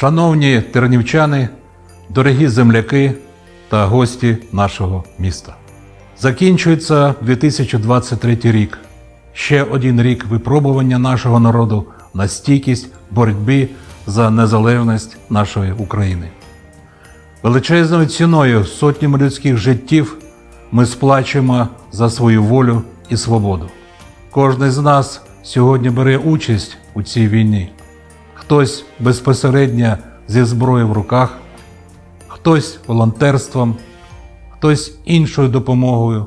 Шановні тернівчани, дорогі земляки та гості нашого міста. Закінчується 2023 рік. Ще один рік випробування нашого народу на стійкість боротьби за незалежність нашої України. Величезною ціною сотнями людських життів ми сплачуємо за свою волю і свободу. Кожен з нас сьогодні бере участь у цій війні. Хтось безпосередньо зі зброєю в руках, хтось волонтерством, хтось іншою допомогою,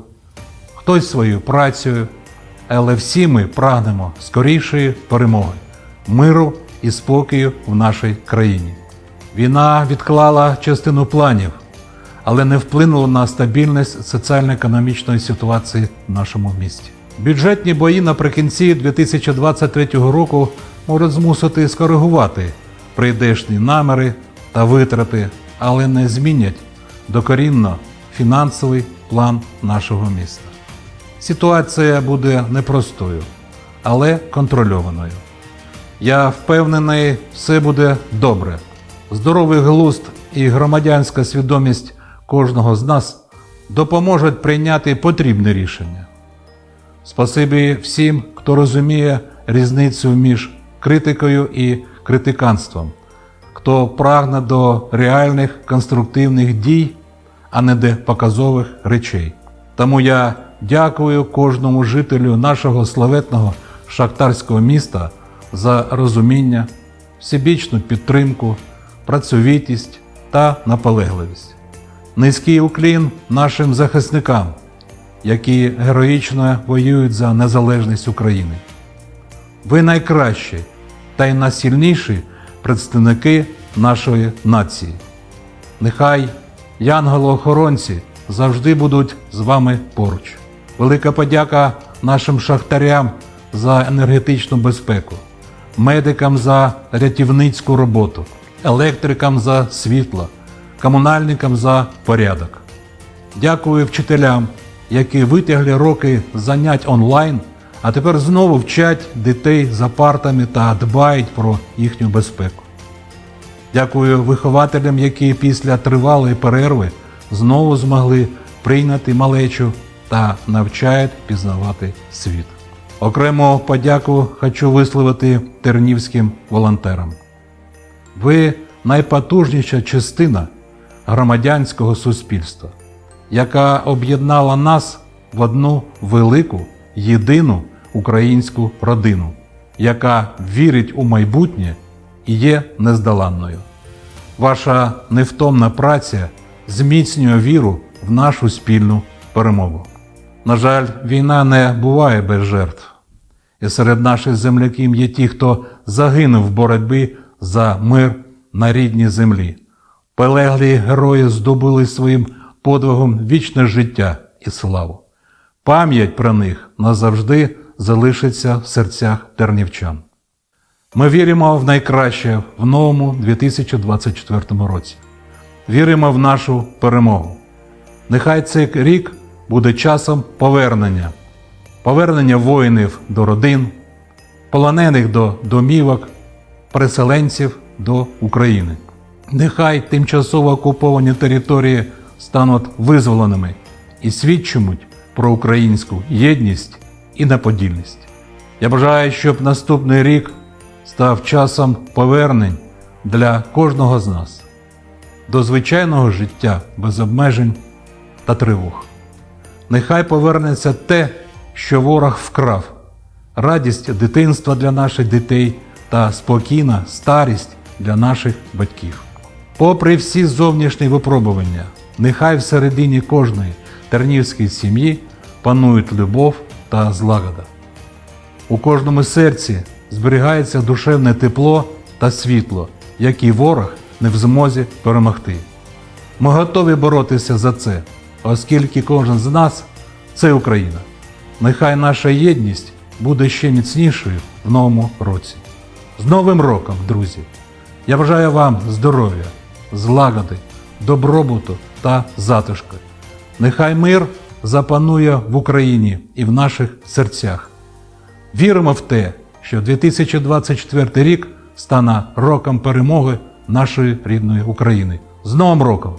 хтось своєю працею, але всі ми прагнемо скорішої перемоги, миру і спокою в нашій країні. Війна відклала частину планів, але не вплинула на стабільність соціально-економічної ситуації в нашому місті. Бюджетні бої наприкінці 2023 року можуть змусити скоригувати прийдешні наміри та витрати, але не змінять докорінно фінансовий план нашого міста. Ситуація буде непростою, але контрольованою. Я впевнений, все буде добре. Здоровий глузд і громадянська свідомість кожного з нас допоможуть прийняти потрібне рішення. Спасибі всім, хто розуміє різницю між критикою і критиканством, хто прагне до реальних конструктивних дій, а не до показових речей. Тому я дякую кожному жителю нашого славетного шахтарського міста за розуміння, всебічну підтримку, працьовитість та наполегливість. Низький уклін нашим захисникам, які героїчно воюють за незалежність України. Ви найкращі та й найсильніші представники нашої нації. Нехай янголи-охоронці завжди будуть з вами поруч. Велика подяка нашим шахтарям за енергетичну безпеку, медикам за рятівницьку роботу, електрикам за світло, комунальникам за порядок. Дякую вчителям, які витягли роки занять онлайн, а тепер знову вчать дітей за партами та дбають про їхню безпеку. Дякую вихователям, які після тривалої перерви знову змогли прийняти малечу та навчають пізнавати світ. Окремо подяку хочу висловити тернівським волонтерам. Ви найпотужніша частина громадянського суспільства, яка об'єднала нас в одну велику, єдину українську родину, яка вірить у майбутнє і є нездоланною. Ваша невтомна праця зміцнює віру в нашу спільну перемогу. На жаль, війна не буває без жертв. І серед наших земляків є ті, хто загинув в боротьбі за мир на рідній землі. Полеглі герої здобули своїм подвигом вічне життя і славу. Пам'ять про них назавжди залишиться в серцях тернівчан. Ми віримо в найкраще в новому 2024 році. Віримо в нашу перемогу. Нехай цей рік буде часом повернення, повернення воїнів до родин, полонених до домівок, переселенців до України. Нехай тимчасово окуповані території стануть визволеними і свідчимуть про українську єдність і неподільність. Я бажаю, щоб наступний рік став часом повернень для кожного з нас до звичайного життя без обмежень та тривог. Нехай повернеться те, що ворог вкрав, радість дитинства для наших дітей та спокійна старість для наших батьків. Попри всі зовнішні випробування, нехай всередині кожної тернівської сім'ї панують любов та злагода. У кожному серці зберігається душевне тепло та світло, які ворог не в змозі перемогти. Ми готові боротися за це, оскільки кожен з нас це Україна. Нехай наша єдність буде ще міцнішою в новому році. З Новим роком, друзі! Я бажаю вам здоров'я, злагоди, добробуту та затишку. Нехай мир запанує в Україні і в наших серцях. Віримо в те, що 2024 рік стане роком перемоги нашої рідної України. З Новим роком!